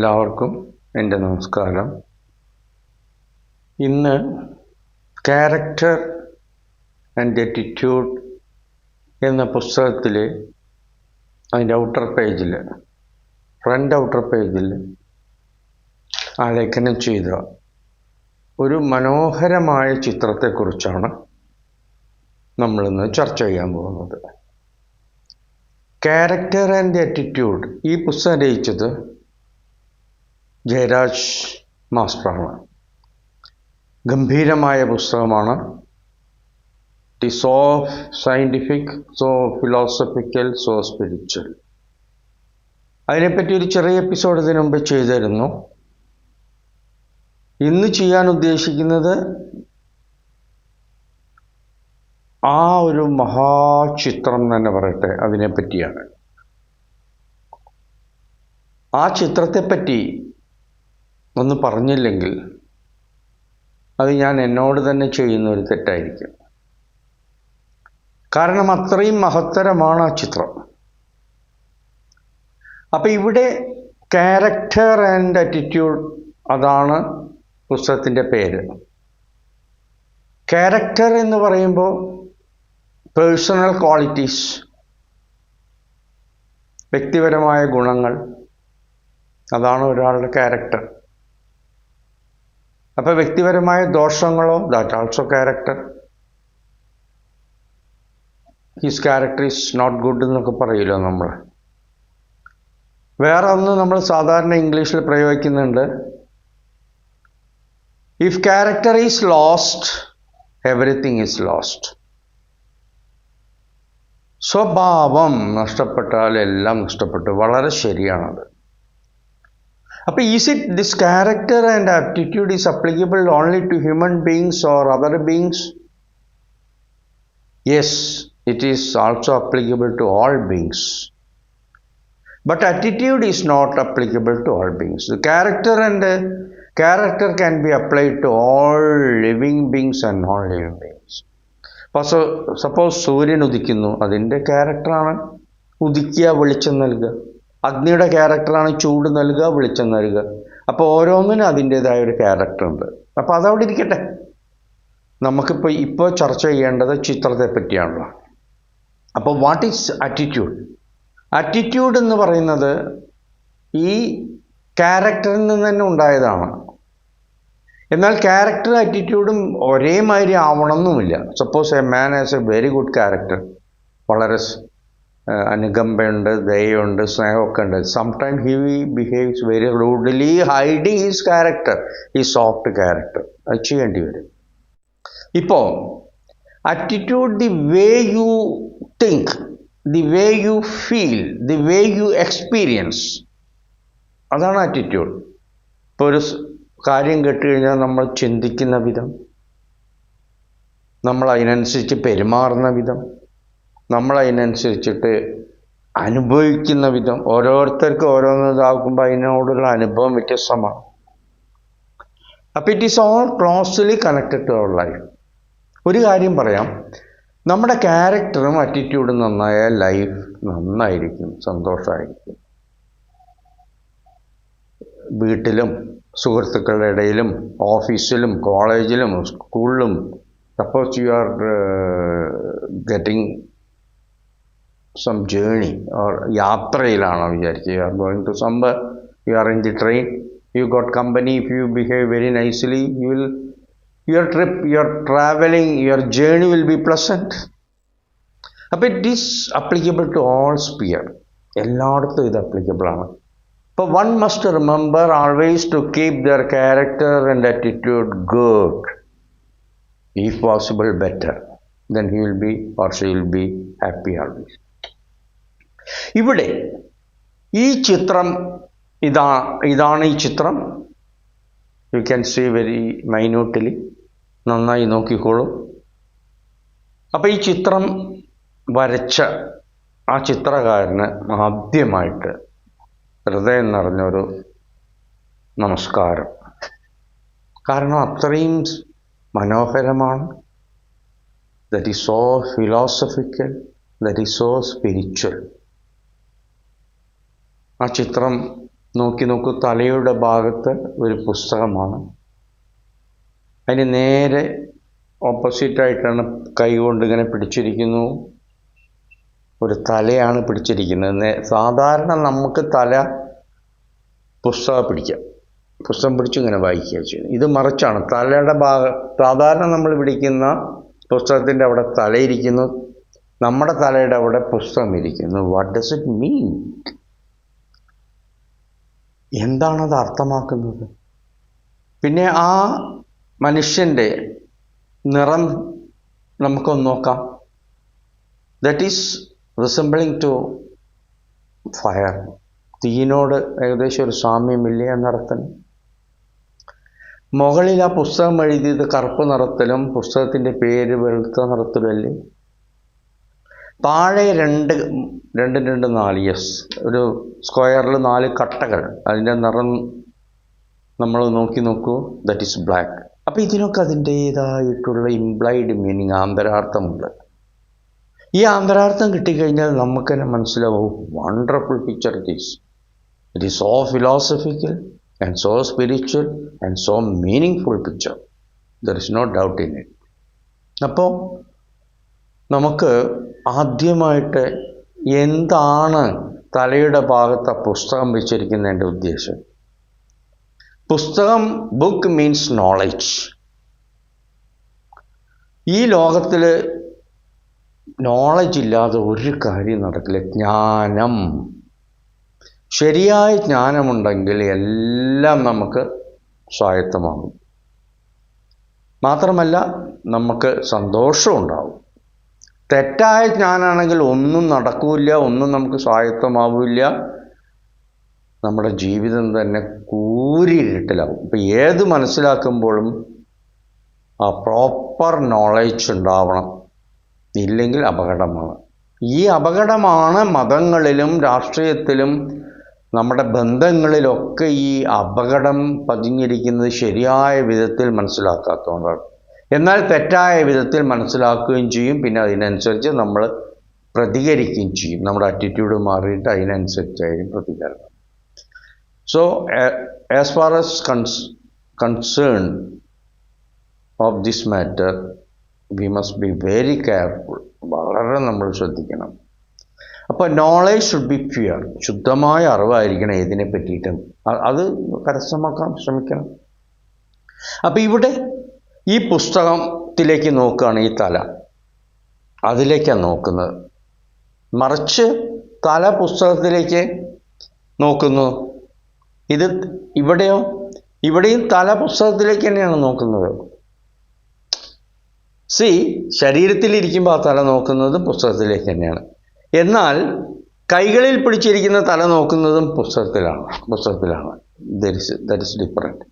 എല്ലാവർക്കും എന്റെ നമസ്കാരം. ഇന്ന് ക്യാരക്ടർ ആൻഡ് ആറ്റിറ്റ്യൂഡ് എന്ന പുസ്തകത്തിൽ അതിന്റെ ഔട്ടർ പേജിൽ ഫ്രണ്ട് ഔട്ടർ പേജിൽ ആലേഖനം ചെയ്ത ഒരു മനോഹരമായ ചിത്രത്തെക്കുറിച്ചാണ് നമ്മളിന്ന് ചർച്ച ചെയ്യാൻ പോകുന്നത്. ക്യാരക്ടർ ആൻഡ് ആറ്റിറ്റ്യൂഡ് ഈ പുസ്തകം രചിച്ചത് ജയരാജ് മാസ്റ്ററാണ് ഗംഭീരമായ പുസ്തകമാണ്. It so scientific so philosophical so spiritual അതിനെപ്പറ്റി ഒരു ചെറിയ എപ്പിസോഡ് ഇതിനു മുമ്പ് ചെയ്തിരുന്നു. ഇന്ന് ചെയ്യാൻ ഉദ്ദേശിക്കുന്നത് ആ ഒരു മഹാചിത്രം തന്നെ പറയട്ടെ അതിനെപ്പറ്റിയാണ്. ആ ചിത്രത്തെപ്പറ്റി ഒന്ന് പറഞ്ഞില്ലെങ്കിൽ അത് ഞാൻ എന്നോട് തന്നെ ചെയ്യുന്ന ഒരു തെറ്റായിരിക്കും. കാരണം അത്രയും മഹത്തരമാണ് ആ ചിത്രം. അപ്പം ഇവിടെ ക്യാരക്ടർ ആൻഡ് ആറ്റിറ്റ്യൂഡ് അതാണ് പുസ്തകത്തിന്റെ പേര്. ക്യാരക്ടർ എന്ന് പറയുമ്പോൾ പേഴ്സണൽ ക്വാളിറ്റീസ് വ്യക്തിപരമായ ഗുണങ്ങൾ അതാണ് ഒരാളുടെ ക്യാരക്ടർ അപ്പോൾ വ്യക്തിപരമായ ദോഷങ്ങളോ that also character his character is not good എന്നൊക്കെ പറയില്ല നമ്മൾ വേറെ ഒന്ന് നമ്മൾ സാധാരണ ഇംഗ്ലീഷിൽ പ്രയോഗിക്കുന്നുണ്ട്. If character is lost everything is lost സ്വഭാവം നഷ്ടപ്പെട്ടാൽ എല്ലാം നഷ്ടപ്പെട്ടു. വളരെ ശരിയാണത്. അപ്പോൾ is it this character and aptitude is applicable only to human beings or other beings yes it is also applicable to all beings but attitude is not applicable to all beings. The character and uh, character can be applied to all living beings and beings. അപ്പോൾ suppose സൂര്യൻ ഉദിക്കുന്നു അതിന്റെ ക്യാരക്ടറാണ് ഉദിക്കുക വെളിച്ചം നൽകുക. അഗ്നിയുടെ ക്യാരക്ടറാണ് ചൂട് നൽകുക വെളിച്ചം നൽകുക. അപ്പോൾ ഓരോന്നിനും അതിന്റേതായ ഒരു ക്യാരക്ടർ ഉണ്ട്. അപ്പോൾ അതവിടെ ഇരിക്കട്ടെ. നമുക്കിപ്പോൾ ഇപ്പോൾ ചർച്ച ചെയ്യേണ്ടത് ചിത്രത്തെ പറ്റിയാണല്ലോ. അപ്പോൾ വാട്ട് ഈസ് ആറ്റിറ്റ്യൂഡ് ആറ്റിറ്റ്യൂഡ് എന്ന് പറയുന്നത് ഈ ക്യാരക്ടറിൽ നിന്ന് തന്നെ ഉണ്ടായതാണ്. എന്നാൽ ക്യാരക്ടർ ആറ്റിറ്റ്യൂഡും ഒരേമാതിരി ആവണമെന്നുമില്ല. Suppose a man as a very good character വളരെ അനുകമ്പയുണ്ട് ദയുണ്ട് സ്നേഹമൊക്കെ ഉണ്ട് sometime he behaves very rudely hiding his character ഈ സോഫ്റ്റ് ക്യാരക്ടർ അത് ചെയ്യേണ്ടി വരും. ഇപ്പോൾ attitude the way you think the way you feel the way you experience അതാണ് ആറ്റിറ്റ്യൂഡ് ഇപ്പോൾ ഒരു കാര്യം കേട്ടുകഴിഞ്ഞാൽ നമ്മൾ ചിന്തിക്കുന്ന വിധം നമ്മൾ അതിനനുസരിച്ച് പെരുമാറുന്ന വിധം നമ്മൾ അതിനനുസരിച്ചിട്ട് അനുഭവിക്കുന്ന വിധം ഓരോരുത്തർക്കും ഓരോന്ന് ഇതാക്കുമ്പോൾ അതിനോടുള്ള അനുഭവം വ്യത്യസ്തമാണ്. അപ്പോൾ it is all closely connected to our life ഒരു കാര്യം പറയാം. നമ്മുടെ ക്യാരക്ടറും ആറ്റിറ്റ്യൂഡും നന്നായാൽ ലൈഫ് നന്നായിരിക്കും സന്തോഷമായിരിക്കും വീട്ടിലും സുഹൃത്തുക്കളുടെ ഇടയിലും ഓഫീസിലും കോളേജിലും സ്കൂളിലും suppose you are getting some journey or യാത്രയിലാണോ വിചാരിക്കുക you are going to somewhere you are in the train you got company if you behave very nicely you will your trip, your traveling, your journey will be pleasant. അപ്പോൾ it is applicable to all sphere എല്ലായിടത്തും ഇത് applicable ആണ്. അപ്പോൾ one must remember always to keep their character and attitude good if possible better then he will be or she will be happy always ഇവിടെ ഈ ചിത്രം ഇതാ ഇതാണ് ഈ ചിത്രം. You can see very minutely നന്നായി നോക്കിക്കോളൂ. അപ്പോൾ ഈ ചിത്രം വരച്ച ആ ചിത്രകാരന് ആദ്യമായിട്ട് ഹൃദയം നിറഞ്ഞൊരു നമസ്കാരം. കാരണം അത്രയും മനോഹരമാണ്. That is so philosophical that is so spiritual ആ ചിത്രം നോക്കി നോക്കൂ തലയുടെ ഭാഗത്ത് ഒരു പുസ്തകമാണ്. അതിന് നേരെ ഓപ്പോസിറ്റായിട്ടാണ് കൈ കൊണ്ട് ഇങ്ങനെ പിടിച്ചിരിക്കുന്നു. ഒരു തലയാണ് പിടിച്ചിരിക്കുന്നത്. സാധാരണ നമുക്ക് തല പുസ്തകം പിടിക്കാം. പുസ്തകം പിടിച്ച് ഇങ്ങനെ വായിക്കുക ചെയ്യുന്നു ഇത് മറിച്ചാണ്. തലയുടെ ഭാഗം സാധാരണ നമ്മൾ പിടിക്കുന്ന പുസ്തകത്തിന്റെ അവിടെ തലയിരിക്കുന്നു. നമ്മുടെ തലയുടെ അവിടെ പുസ്തകം ഇരിക്കുന്നു. വാട്ട് ഡസ് ഇറ്റ് മീൻ എന്താണത് അർത്ഥമാക്കുന്നത്? പിന്നെ ആ മനുഷ്യന്റെ നിറം നമുക്കൊന്ന് നോക്കാം. That is resembling to fire തീയിനോട് ഏകദേശം ഒരു സാമ്യമില്ലേ എന്നർത്ഥം മുകളിൽ ആ പുസ്തകം എഴുതിയത് കറുപ്പ് നിറത്തിലും പുസ്തകത്തിന്റെ പേര് വെളുത്ത നിറത്തിലുമല്ലേ താഴെ രണ്ട് രണ്ടും രണ്ട് നാല് യെസ് ഒരു സ്ക്വയറിൽ നാല് കട്ടകൾ. അതിന്റെ നിറം നമ്മൾ നോക്കി നോക്കൂ. ദറ്റ് ഈസ് ബ്ലാക്ക് അപ്പോൾ ഇതിനൊക്കെ അതിന്റേതായിട്ടുള്ള ഇംപ്ലൈഡ് മീനിങ് ആന്തരാർത്ഥമുണ്ട്. ഈ ആന്തരാർത്ഥം കിട്ടിക്കഴിഞ്ഞാൽ നമുക്ക് തന്നെ മനസ്സിലാവും wonderful picture it is it is so philosophical and so spiritual and so meaningful picture there is no doubt in it അപ്പോൾ നമുക്ക് ആദ്യമായിട്ട് എന്താണ് തലയുടെ ഭാഗത്ത് പുസ്തകം വെച്ചിരിക്കുന്നതിന്റെ ഉദ്ദേശം? പുസ്തകം ബുക്ക് മീൻസ് നോളജ് ഈ ലോകത്തിൽ നോളജ് ഇല്ലാതെ ഒരു കാര്യം നടക്കില്ല. ജ്ഞാനം. ശരിയായ ജ്ഞാനമുണ്ടെങ്കിൽ എല്ലാം നമുക്ക് സ്വായത്തമാകും. മാത്രമല്ല നമുക്ക് സന്തോഷം ഉണ്ടാവും തെറ്റായ ജ്ഞാനാണെങ്കിൽ ഒന്നും നടക്കില്ല ഒന്നും നമുക്ക് സ്വായത്തമാവില്ല. നമ്മുടെ ജീവിതം തന്നെ കൂരിരുട്ടിലാവും ഇപ്പം ഏത് മനസ്സിലാക്കുമ്പോഴും ആ പ്രോപ്പർ നോളജ് ഉണ്ടാവണം. ഇല്ലെങ്കിൽ അപകടമാണ്. ഈ അപകടമാണ് മതങ്ങളിലും രാഷ്ട്രീയത്തിലും നമ്മുടെ ബന്ധങ്ങളിലൊക്കെ ഈ അപകടം പതിഞ്ഞിരിക്കുന്നത് ശരിയായ വിധത്തിൽ മനസ്സിലാക്കാത്തതുകൊണ്ടാണ്. എന്നാൽ തെറ്റായ വിധത്തിൽ മനസ്സിലാക്കുകയും ചെയ്യും. പിന്നെ അതിനനുസരിച്ച് നമ്മൾ പ്രതികരിക്കുകയും ചെയ്യും. നമ്മുടെ ആറ്റിറ്റ്യൂഡ് മാറിയിട്ട് അതിനനുസരിച്ചായിരിക്കും പ്രതികരണം. So as far as cons concern of this matter we must be very careful വളരെ നമ്മൾ ശ്രദ്ധിക്കണം. അപ്പോൾ നോളേജ് ഷുഡ് ബി പ്യുവർ ശുദ്ധമായ അറിവായിരിക്കണം ഇതിനെ പറ്റിയിട്ടും. അത് കരസ്ഥമാക്കാൻ ശ്രമിക്കണം. അപ്പോൾ ഇവിടെ ഈ പുസ്തകത്തിലേക്ക് നോക്കുകയാണ് ഈ തല. അതിലേക്കാണ് നോക്കുന്നത്. മറിച്ച് തല പുസ്തകത്തിലേക്ക് നോക്കുന്നു. ഇത് ഇവിടെയോ? ഇവിടെയും തല പുസ്തകത്തിലേക്ക് തന്നെയാണ് നോക്കുന്നത്. സി ശരീരത്തിലിരിക്കുമ്പോൾ ആ തല നോക്കുന്നത് പുസ്തകത്തിലേക്ക് തന്നെയാണ്. എന്നാൽ കൈകളിൽ പിടിച്ചിരിക്കുന്ന തല നോക്കുന്നതും പുസ്തകത്തിലാണ് പുസ്തകത്തിലാണ്. ദറ്റ് ഇസ് ഡിഫറെന്റ്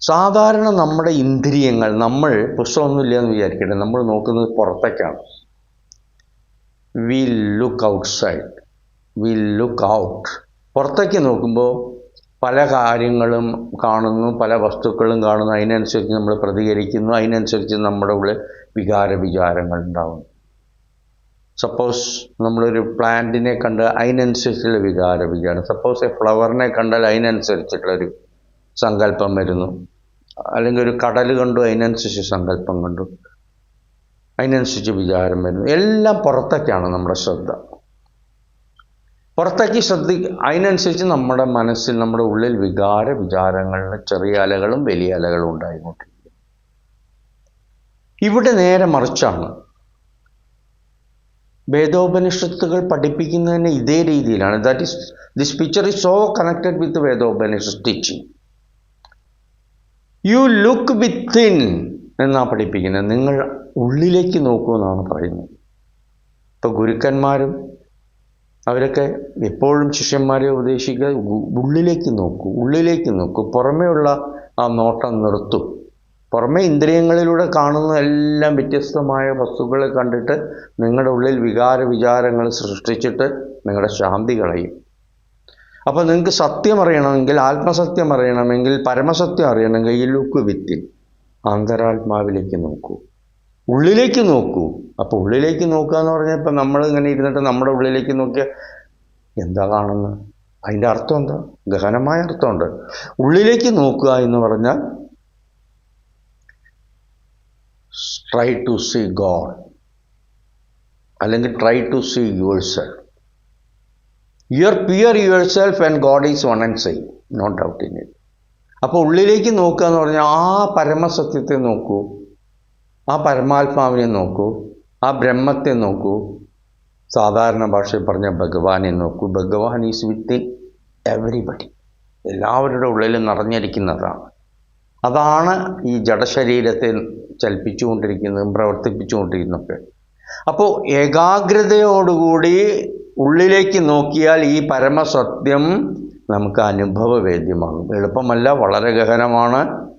സാധാരണ നമ്മുടെ ഇന്ദ്രിയങ്ങൾ നമ്മൾ പുസ്തകമൊന്നുമില്ല എന്ന് വിചാരിക്കട്ടെ നമ്മൾ നോക്കുന്നത് പുറത്തേക്കാണ് we look outside we look out പുറത്തേക്ക് നോക്കുമ്പോൾ പല കാര്യങ്ങളും കാണുന്നു പല വസ്തുക്കളും കാണുന്നു. അതിനനുസരിച്ച് നമ്മൾ പ്രതികരിക്കുന്നു. അതിനനുസരിച്ച് നമ്മുടെ ഉള്ളിൽ വികാര വിചാരങ്ങൾ ഉണ്ടാകുന്നു സപ്പോസ് നമ്മളൊരു പ്ലാന്റിനെ കണ്ട് അതിനനുസരിച്ചുള്ള വികാര വിചാരം സപ്പോസ് എ ഫ്ലവറിനെ കണ്ടാൽ അതിനനുസരിച്ചിട്ടുള്ളൊരു സങ്കല്പം വരുന്നു. അല്ലെങ്കിൽ ഒരു കടൽ കണ്ടു അതിനനുസരിച്ച് സങ്കല്പം കണ്ടു. അതിനനുസരിച്ച് വിചാരം വരുന്നു. എല്ലാം പുറത്തേക്കാണ് നമ്മുടെ ശ്രദ്ധ. പുറത്തേക്ക് ശ്രദ്ധി അതിനനുസരിച്ച് നമ്മുടെ മനസ്സിൽ നമ്മുടെ ഉള്ളിൽ വികാര വിചാരങ്ങളിൽ ചെറിയ അലകളും വലിയ അലകളും ഉണ്ടായിക്കൊണ്ടിരിക്കും ഇവിടെ നേരെ മറിച്ചാണ്. വേദോപനിഷത്തുകൾ പഠിപ്പിക്കുന്നതിന് ഇതേ രീതിയിലാണ്. That is this picture is so connected with Vedopanishad teaching you look within എന്നാണ് പഠിപ്പിക്കുന്നത്. നിങ്ങൾ ഉള്ളിലേക്ക് നോക്കൂ എന്നാണ് പറയുന്നത്. ഇപ്പോൾ ഗുരുക്കന്മാരും അവരൊക്കെ എപ്പോഴും ശിഷ്യന്മാരെ ഉപദേശിക്കുക ഉള്ളിലേക്ക് നോക്കൂ ഉള്ളിലേക്ക് നോക്കൂ. പുറമേയുള്ള ആ നോട്ടം നിർത്തും. പുറമേ ഇന്ദ്രിയങ്ങളിലൂടെ കാണുന്ന എല്ലാം വ്യത്യസ്തമായ വസ്തുക്കളെ കണ്ടിട്ട് നിങ്ങളുടെ ഉള്ളിൽ വികാര വിചാരങ്ങൾ സൃഷ്ടിച്ചിട്ട് നിങ്ങളുടെ ശാന്തി കളയും. അപ്പോൾ നിങ്ങൾക്ക് സത്യം അറിയണമെങ്കിൽ ആത്മസത്യം അറിയണമെങ്കിൽ പരമസത്യം അറിയണമെങ്കിൽ ഈ ലുക്ക് വിത്തിൻ അന്തരാത്മാവിലേക്ക് നോക്കൂ. ഉള്ളിലേക്ക് നോക്കൂ. അപ്പോൾ ഉള്ളിലേക്ക് നോക്കുക എന്ന് പറഞ്ഞാൽ ഇപ്പം നമ്മൾ ഇങ്ങനെ ഇരുന്നിട്ട് നമ്മുടെ ഉള്ളിലേക്ക് നോക്കിയാൽ എന്താ കാണുന്നത് അതിന്റെ അർത്ഥം എന്താ? ഗഹനമായ അർത്ഥമുണ്ട്. ഉള്ളിലേക്ക് നോക്കുക എന്ന് പറഞ്ഞാൽ ട്രൈ ടു സീ ഗോഡ് അല്ലെങ്കിൽ try to see yourself your pure yourself and God is one and same no doubt in it അപ്പോൾ ഉള്ളിലേക്ക് നോക്കുക എന്ന് പറഞ്ഞാൽ ആ പരമസത്യത്തെ നോക്കൂ. ആ പരമാത്മാവിനെ നോക്കൂ. ആ ബ്രഹ്മത്തെ നോക്കൂ. സാധാരണ ഭാഷയിൽ പറഞ്ഞാൽ ഭഗവാനെ നോക്കൂ. ഭഗവാൻ ഈസ് വിത്തിൻ എവറിബഡി എല്ലാവരുടെ ഉള്ളിലും നിറഞ്ഞിരിക്കുന്നതാണ്. അതാണ് ഈ ജഡശരീരത്തെ ചലിപ്പിച്ചുകൊണ്ടിരിക്കുന്നതും പ്രവർത്തിപ്പിച്ചുകൊണ്ടിരിക്കുന്നതൊക്കെ. അപ്പോൾ ഏകാഗ്രതയോടുകൂടി ഉള്ളിലേക്ക് നോക്കിയാൽ ഈ പരമസത്യം നമുക്ക് അനുഭവവേദ്യമാകും. എളുപ്പമല്ല വളരെ ഗഹനമാണ്.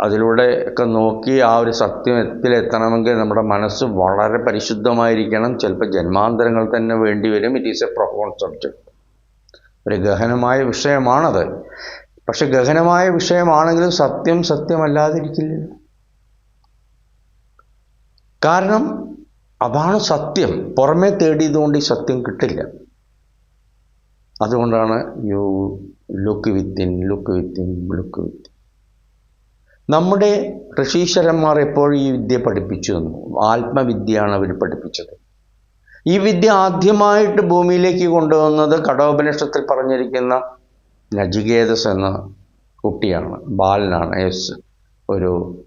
അതിലൂടെ ഒക്കെ നോക്കി ആ ഒരു സത്യത്തിലെത്തണമെങ്കിൽ നമ്മുടെ മനസ്സ് വളരെ പരിശുദ്ധമായിരിക്കണം. ചിലപ്പോൾ ജന്മാന്തരങ്ങൾ തന്നെ വേണ്ടി വരും. It is a profound subject ഒരു ഗഹനമായ വിഷയമാണത്. പക്ഷെ ഗഹനമായ വിഷയമാണെങ്കിലും സത്യം സത്യമല്ലാതിരിക്കില്ല. കാരണം അതാണ് സത്യം. പുറമേ തേടിയതുകൊണ്ട് ഈ സത്യം കിട്ടില്ല. അതുകൊണ്ടാണ് you look within look within look within. നമ്മുടെ ഋഷീശ്വരന്മാർ എപ്പോഴും ഈ വിദ്യ പഠിപ്പിച്ചു തന്നു. ആത്മവിദ്യയാണ് അവർ പഠിപ്പിച്ചത്. ഈ വിദ്യ ആദ്യമായിട്ട് ഭൂമിയിലേക്ക് കൊണ്ടുവന്നത് കടോപനിഷത്തിൽ പറഞ്ഞിരിക്കുന്ന നജികേതസ് എന്ന കുട്ടിയാണ്. ബാലനാണ്. എസ് ഒരു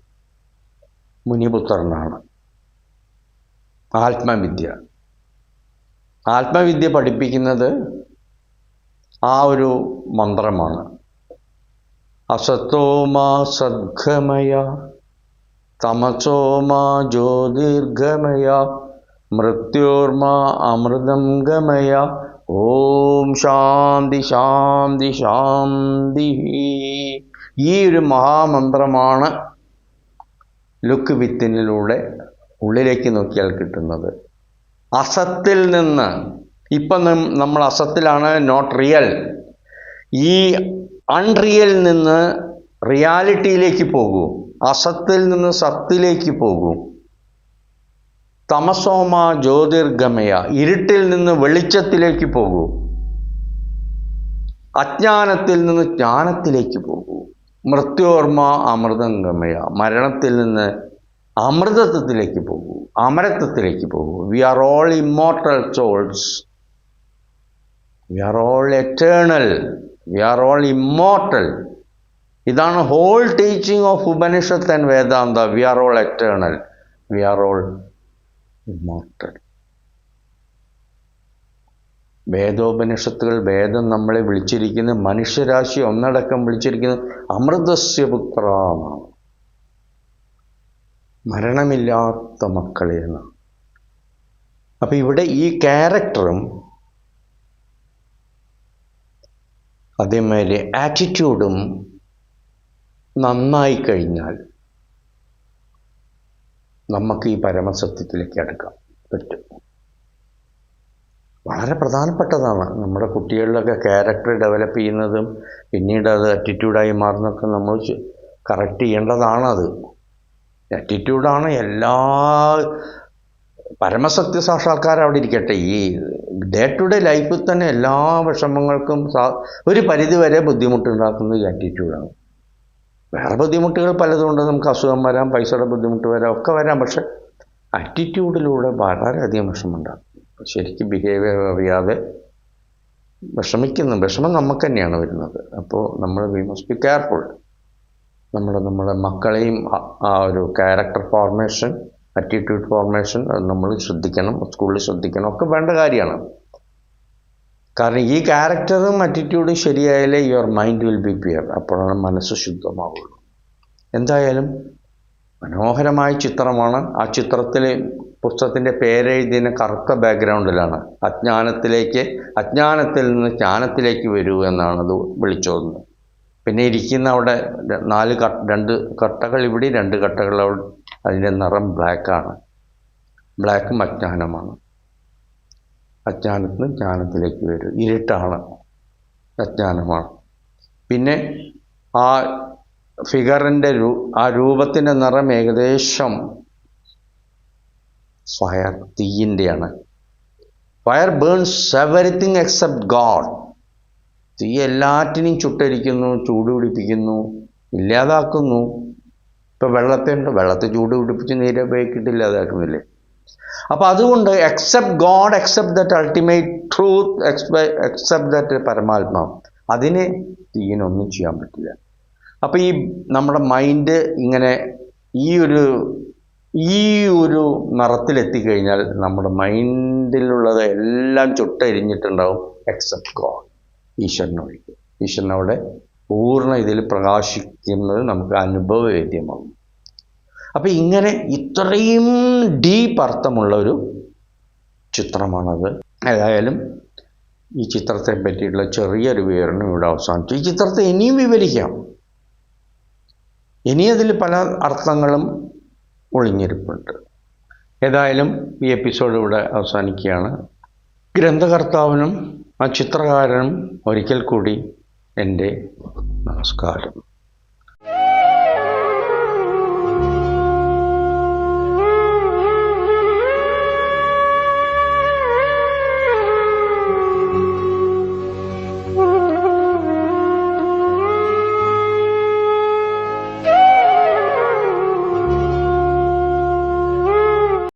മുനിപുത്രനാണ്. ആത്മവിദ്യ. ആത്മവിദ്യ പഠിപ്പിക്കുന്നത് ആ ഒരു മന്ത്രമാണ്. അസത്തോമാ സദ്ഗമയ തമസോമാ ജ്യോതിർഗമയ മൃത്യോർമാ അമൃതം ഗമയ. ഓം ശാന്തി ശാന്തി ശാന്തി. ഈ ഒരു മഹാമന്ത്രമാണ് ലുക്ക് വിത്തിനിലൂടെ ഉള്ളിലേക്ക് നോക്കിയാൽ കിട്ടുന്നത്. അസത്തിൽ നിന്ന് ഇപ്പം നമ്മൾ അസത്തിലാണ് നോട്ട് റിയൽ ഈ അൺറിയൽ നിന്ന് റിയാലിറ്റിയിലേക്ക് പോകൂ. അസത്തിൽ നിന്ന് സത്തിലേക്ക് പോകൂ. തമസോമ ജ്യോതിർഗമയ ഇരുട്ടിൽ നിന്ന് വെളിച്ചത്തിലേക്ക് പോകൂ. അജ്ഞാനത്തിൽ നിന്ന് ജ്ഞാനത്തിലേക്ക് പോകൂ. മൃത്യോർമ അമൃതംഗമയ മരണത്തിൽ നിന്ന് അമൃതത്വത്തിലേക്ക് പോകൂ അമരത്വത്തിലേക്ക് പോകൂ. We are all immortal souls we are all eternal we are all immortal ഇതാണ് whole teaching of Upanishad and Vedanta we are all eternal we are all immortal വേദോപനിഷത്തുകൾ വേദം നമ്മളെ വിളിച്ചിരിക്കുന്നത് മനുഷ്യരാശി ഒന്നടക്കം വിളിച്ചിരിക്കുന്നത് അമൃതസ്യ പുത്ര എന്നാണ് മരണമില്ലാത്ത മക്കളെ എന്ന് അപ്പം ഇവിടെ ഈ ക്യാരക്ടറും അതേമാതിരി ആറ്റിറ്റ്യൂഡും നന്നായി കഴിഞ്ഞാൽ നമുക്ക് ഈ പരമസത്യത്തിലേക്ക് അടുക്കാം പറ്റും. വളരെ പ്രധാനപ്പെട്ടതാണ്. നമ്മുടെ കുട്ടികളിലൊക്കെ ക്യാരക്ടർ ഡെവലപ്പ് ചെയ്യുന്നതും പിന്നീട് അത് ആറ്റിറ്റ്യൂഡായി മാറുന്നതൊക്കെ നമ്മൾ കറക്റ്റ് ചെയ്യേണ്ടതാണത്. ആറ്റിറ്റ്യൂഡാണ് എല്ലാ പരമസത്യ സാക്ഷാത്കാരം അവിടെ ഇരിക്കട്ടെ ഈ ഡേ ടു ഡേ ലൈഫിൽ തന്നെ എല്ലാ വിഷമങ്ങൾക്കും ഒരു പരിധിവരെ ബുദ്ധിമുട്ടുണ്ടാക്കുന്നത് ഈ ആറ്റിറ്റ്യൂഡാണ് വേറെ ബുദ്ധിമുട്ടുകൾ പലതുകൊണ്ട് നമുക്ക് അസുഖം വരാം പൈസയുടെ ബുദ്ധിമുട്ട് വരാം ഒക്കെ വരാം. പക്ഷേ ആറ്റിറ്റ്യൂഡിലൂടെ വളരെയധികം വിഷമമുണ്ടാകും. ശരിക്കും ബിഹേവിയർ അറിയാതെ വിഷമിക്കുന്നു. വിഷമം നമുക്ക് തന്നെയാണ് വരുന്നത്. അപ്പോൾ നമ്മൾ വി മസ്റ്റ് ബി കെയർഫുൾ നമ്മൾ നമ്മുടെ മക്കളെയും ആ ഒരു ക്യാരക്ടർ ഫോർമേഷൻ ആറ്റിറ്റ്യൂഡ് ഫോർമേഷൻ അത് നമ്മൾ ശ്രദ്ധിക്കണം സ്കൂളിൽ ശ്രദ്ധിക്കണം ഒക്കെ വേണ്ട കാര്യമാണ്. കാരണം ഈ ക്യാരക്ടറും ആറ്റിറ്റ്യൂഡും ശരിയായാലേ your mind will be pure അപ്പോഴാണ് മനസ്സ് ശുദ്ധമാവുള്ളൂ. എന്തായാലും മനോഹരമായ ചിത്രമാണ്. ആ ചിത്രത്തിൽ പുസ്തകത്തിന്റെ പേരെഴുതിയ കറുത്ത ബാക്ക്ഗ്രൗണ്ടിലാണ് അജ്ഞാനത്തിലേക്ക് അജ്ഞാനത്തിൽ നിന്ന് ജ്ഞാനത്തിലേക്ക് വരൂ എന്നാണ് അത് വിളിച്ചോതുന്നത്. പിന്നെ ഇരിക്കുന്ന അവിടെ നാല് രണ്ട് കട്ടകൾ ഇവിടെ രണ്ട് കട്ടകൾ അവിടെ. അതിന്റെ നിറം ബ്ലാക്കാണ് ബ്ലാക്കും അജ്ഞാനമാണ് അജ്ഞാനത്തിന് ജ്ഞാനത്തിലേക്ക് വരും. ഇരുട്ടാണ്. അജ്ഞാനമാണ് പിന്നെ ആ ഫിഗറിന്റെ രൂ ആ രൂപത്തിന്റെ നിറം ഏകദേശം fire തീയിന്റെയാണ്. Fire burns everything except God തീ എല്ലാറ്റിനെയും ചുട്ടരിക്കുന്നു ചൂട് പിടിപ്പിക്കുന്നു ഇല്ലാതാക്കുന്നു. ഇപ്പോൾ ഉണ്ട് വെള്ളത്തെ ചൂട് പിടിപ്പിച്ച് നീരെ ഉപയോഗിക്കിട്ട് ഇല്ലാതാക്കുന്നില്ലേ അപ്പോൾ അതുകൊണ്ട് except God except that ultimate truth except that പരമാത്മാവ് അതിന് തീയിനൊന്നും ചെയ്യാൻ പറ്റില്ല. അപ്പോൾ ഈ നമ്മുടെ മൈൻഡ് ഇങ്ങനെ ഈ ഒരു ഈ ഒരു നിറത്തിലെത്തിക്കഴിഞ്ഞാൽ നമ്മുടെ മൈൻഡിലുള്ളത് എല്ലാം ചുട്ടരിഞ്ഞിട്ടുണ്ടാവും എക്സെപ്റ്റ് ഗോഡ് ഈശ്വരനോടെ അവിടെ പൂർണ ഇതിൽ പ്രകാശിക്കുന്നത് നമുക്ക് അനുഭവവേദ്യമാകും അപ്പോൾ ഇങ്ങനെ ഇത്രയും ഡീപ്പ് അർത്ഥമുള്ള ഒരു ചിത്രമാണത്. ഏതായാലും ഈ ചിത്രത്തെ പറ്റിയിട്ടുള്ള ചെറിയൊരു വിവരണം ഇവിടെ അവസാനിച്ചു. ഈ ചിത്രത്തെ ഇനിയും വിവരിക്കാം. ഇനി അതിൽ പല അർത്ഥങ്ങളും ഒളിഞ്ഞിരിപ്പുണ്ട്. ഏതായാലും ഈ എപ്പിസോഡ് ഇവിടെ അവസാനിക്കുകയാണ്. ഗ്രന്ഥകർത്താവിനും ആ ചിത്രകാരനും ഒരിക്കൽ കൂടി എന്റെ നമസ്കാരം.